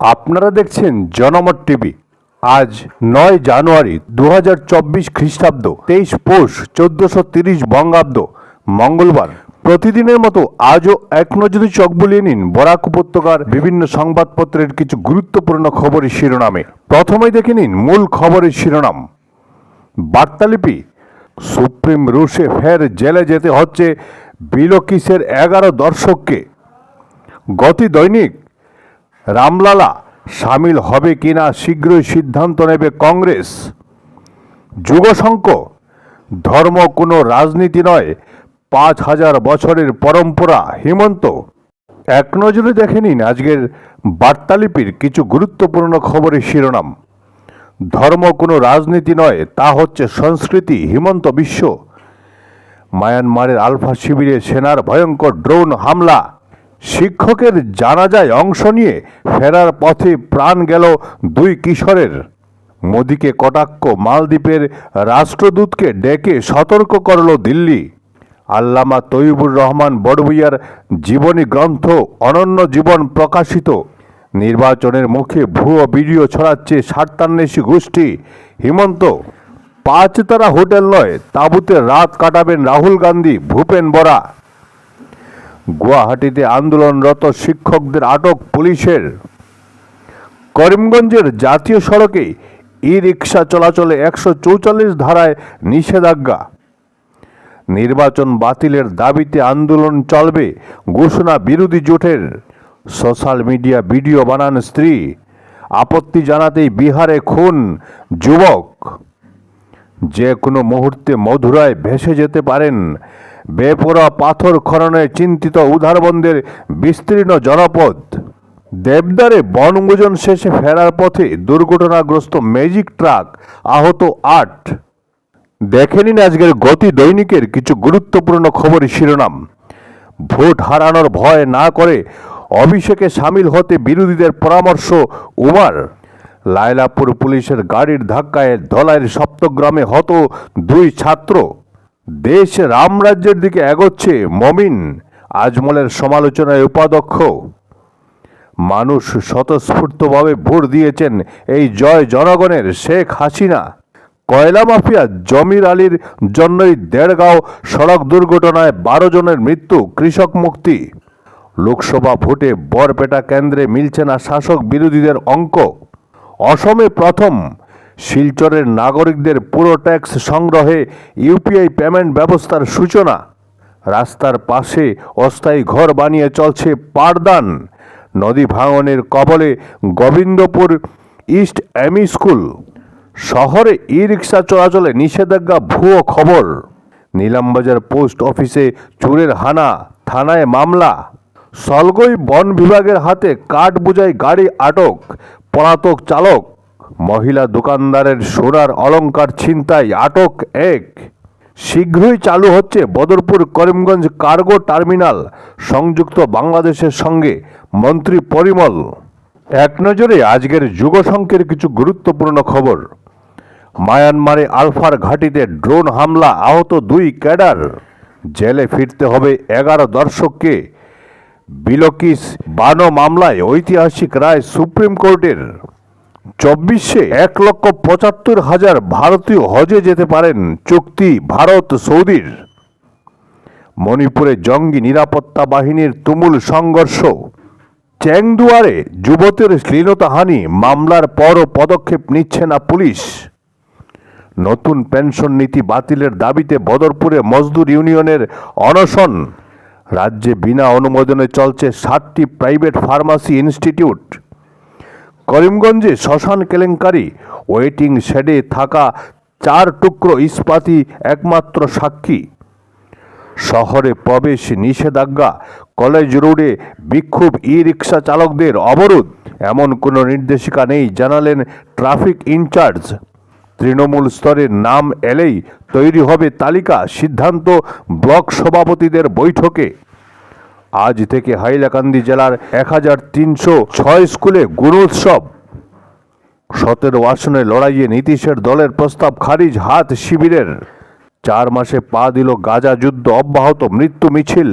আপনারা দেখছেন জনমত টিভি। আজ নয় জানুয়ারি দু হাজার চব্বিশ খ্রিস্টাব্দ, তেইশ পৌষ চোদ্দশো তিরিশ বঙ্গাব্দ, মঙ্গলবার। প্রতিদিনের মতো আজও এক নজরে চোখ বুলিয়ে নিন বরাক উপত্যকার বিভিন্ন সংবাদপত্রের কিছু গুরুত্বপূর্ণ খবরের শিরোনামে। প্রথমেই দেখে নিন মূল খবরের শিরোনাম। বার্তালিপি, সুপ্রিম রুশে ফের জেলে যেতে হচ্ছে বিলকিসের এগারো দর্শককে। গতি দৈনিক রামলালা সামিল হবে কিনা শীঘ্রই সিদ্ধান্ত নেবে কংগ্রেস। যুগশঙ্ক, ধর্ম কোনো রাজনীতি নয়, পাঁচ হাজার বছরের পরম্পরা হিমন্ত। এক নজরে দেখে নিন আজকের বার্তালিপির কিছু গুরুত্বপূর্ণ খবরের শিরোনাম। ধর্ম কোনো রাজনীতি নয়, তা হচ্ছে সংস্কৃতি, হিমন্ত বিশ্ব। মায়ানমারের আলফা শিবিরে সেনার ভয়ঙ্কর ড্রোন হামলা। শিক্ষকের জানাজায় অংশ নিয়ে ফেরার পথে প্রাণ গেল দুই কিশোরের। মোদিকে কটাক্ষ মালদ্বীপের রাষ্ট্রদূতকে ডেকে সতর্ক করল দিল্লি। আল্লামা তৈবুর রহমান বড়ভুইয়ার জীবনী গ্রন্থ অনন্য জীবন প্রকাশিত। নির্বাচনের মুখে ভুয়ো ভিডিও ছড়াচ্ছে স্বার্থান্বেষী গোষ্ঠী। হিমন্ত পাঁচতারা হোটেল নয়, তাঁবুতে রাত কাটাবেন রাহুল গান্ধী, ভূপেন বরা। গুয়াহাটিতে আন্দোলনরত শিক্ষকদের আটক পুলিশের। করিমগঞ্জের জাতীয় সড়কে ই রিক্সা চলাচলে একশো চৌচল্লিশ ধারায় নিষেধাজ্ঞা। নির্বাচন বাতিলের দাবিতে আন্দোলন চলবে ঘোষণা বিরোধী জোটের। সোশ্যাল মিডিয়া ভিডিও বানান স্ত্রী। আপত্তি জানাতেই বিহারে খুন যুবক। যে কোনো মুহূর্তে মধুরায় ভেসে যেতে পারেন বেপরোয়া পাথর খননে চিন্তিত উদারবন্দের বিস্তীর্ণ জনপদ। দেবদারে বনভোজন শেষে ফেরার পথে দুর্ঘটনাগ্রস্ত ম্যাজিক ট্রাক আহত আট। দেখে নিন আজকের গতি দৈনিকের কিছু গুরুত্বপূর্ণ খবরের শিরোনাম। ভোট হারানোর ভয় না করে অভিষেকে সামিল হতে বিরোধীদের পরামর্শ উমার। লায়লাপুর পুলিশের গাড়ির ধাক্কায় ধলাইয়ের সপ্তগ্রামে হত দুই ছাত্র। দেশ রামরাজ্যের দিকে এগোচ্ছে, মমিন, আজমলের সমালোচনায় উপাধ্যক্ষ। মানুষ স্বতঃস্ফূর্তভাবে ভোট দিয়েছেন এই জয় জনগণের শেখ হাসিনা। কয়লা মাফিয়া জমির আলীর জন্যই দেড়গাঁও সড়ক দুর্ঘটনায় বারো জনের মৃত্যু, কৃষক মুক্তি। লোকসভা ভোটে বরপেটা কেন্দ্রে মিলছে না শাসক বিরোধীদের অঙ্ক। অসমে প্রথম শিলচরের নাগরিকদের পুরো ট্যাক্স সংগ্রহে ইউপিআই পেমেন্ট ব্যবস্থার সূচনা। রাস্তার পাশে অস্থায়ী ঘর বানিয়ে চলছে পাঠদান। নদী ভাঙনের কবলে গোবিন্দপুর ইস্ট এমি স্কুল। শহরে ই রিক্সা চলাচলে নিষেধাজ্ঞা ভুয়ো খবর। নিলামবাজার পোস্ট অফিসে চোরের হানা, থানায় মামলা। সলগই বন বিভাগের হাতে কাঠ বোঝাই গাড়ি আটক, পলাতক চালক। মহিলা দোকানদারের সোনার অলঙ্কার ছিনতাই, আটক এক। শীঘ্রই চালু হচ্ছে বদরপুর করিমগঞ্জ কার্গো টার্মিনাল, সংযুক্ত বাংলাদেশের সঙ্গে মন্ত্রী পরিমল। এক নজরে আজকের যুগসংখ্যের কিছু গুরুত্বপূর্ণ খবর। মায়ানমারে আলফার ঘাঁটিতে ড্রোন হামলা, আহত দুই ক্যাডার। জেলে ফিরতে হবে এগারো দর্শককে। বিলকিস বানো মামলায় ঐতিহাসিক রায় সুপ্রিম কোর্টের। চব্বিশে এক লক্ষ পঁচাত্তর হাজার ভারতীয় হজে যেতে পারেন চুক্তি ভারত সৌদির। মণিপুরে জঙ্গি নিরাপত্তা বাহিনীর তুমুল সংঘর্ষ। চ্যাংদুয়ারে যুবতের শ্লীলতাহানি, মামলার পরও পদক্ষেপ নিচ্ছে না পুলিশ। নতুন পেনশন নীতি বাতিলের দাবিতে বদরপুরে মজদুর ইউনিয়নের অনশন। রাজ্যে বিনা অনুমোদনে চলছে সাতটি প্রাইভেট ফার্মাসি ইনস্টিটিউট। করিমগঞ্জে শ্মশান কেলেঙ্কারি, ওয়েটিং শেডে থাকা চার টুকরো ইস্পাতি একমাত্র সাক্ষী। শহরে প্রবেশ নিষেধাজ্ঞা, কলেজ রোডে বিক্ষোভ ই রিক্সা চালকদের অবরোধ, এমন কোনো নির্দেশিকা নেই, জানালেন ট্রাফিক ইনচার্জ। তৃণমূল স্তরের নাম এলেই তৈরি হবে তালিকা, সিদ্ধান্ত ব্লক সভাপতিদের বৈঠকে। আজ থেকে হাইলাকান্দি জেলার এক হাজার তিনশো ছয় স্কুলে গুণোৎসব সতেরো আসনে লড়াইয়ে নীতিশের দলের প্রস্তাব খারিজ, হাত শিবিরের। চার মাসে পা দিল গাজা যুদ্ধ অব্যাহত, মৃত্যু মিছিল।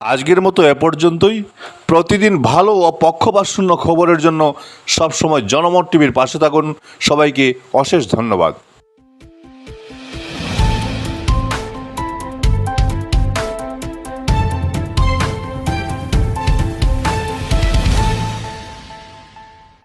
আজকের মতো এ পর্যন্তই। প্রতিদিন ভালো ও পক্ষপাতশূন্য খবরের জন্য সবসময় জনমত টিভির পাশে থাকুন। সবাইকে অশেষ ধন্যবাদ।